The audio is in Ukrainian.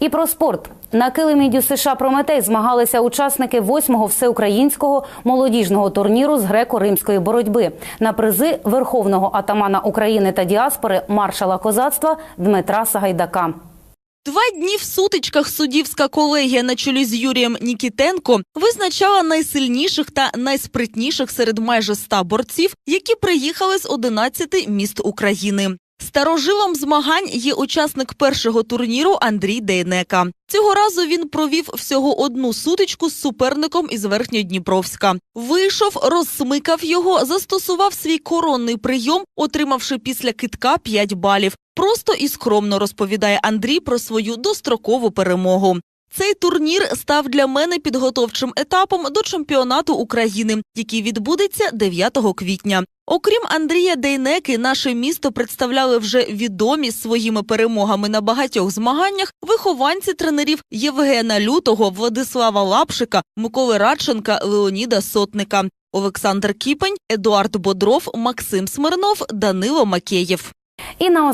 І про спорт на килимі Дю США Прометей змагалися учасники восьмого всеукраїнського молодіжного турніру з греко-римської боротьби на призи верховного атамана України та діаспори маршала козацтва Дмитра Сагайдака. Два дні в сутичках суддівська колегія на чолі з Юрієм Нікітенко визначала найсильніших та найспритніших серед майже ста борців, які приїхали з 11 міст України. Старожилом змагань є учасник першого турніру Андрій Дейнека. Цього разу він провів всього одну сутичку з суперником із Верхньодніпровська. Вийшов, розсмикав його, застосував свій коронний прийом, отримавши після китка 5 балів. Просто і скромно розповідає Андрій про свою дострокову перемогу. Цей турнір став для мене підготовчим етапом до чемпіонату України, який відбудеться 9 квітня. Окрім Андрія Дейнеки, наше місто представляли вже відомі своїми перемогами на багатьох змаганнях вихованці тренерів Євгена Лютого, Владислава Лапшика, Миколи Радченка, Леоніда Сотника, Олександр Кіпень, Едуард Бодров, Максим Смирнов, Данило Макеєв. І на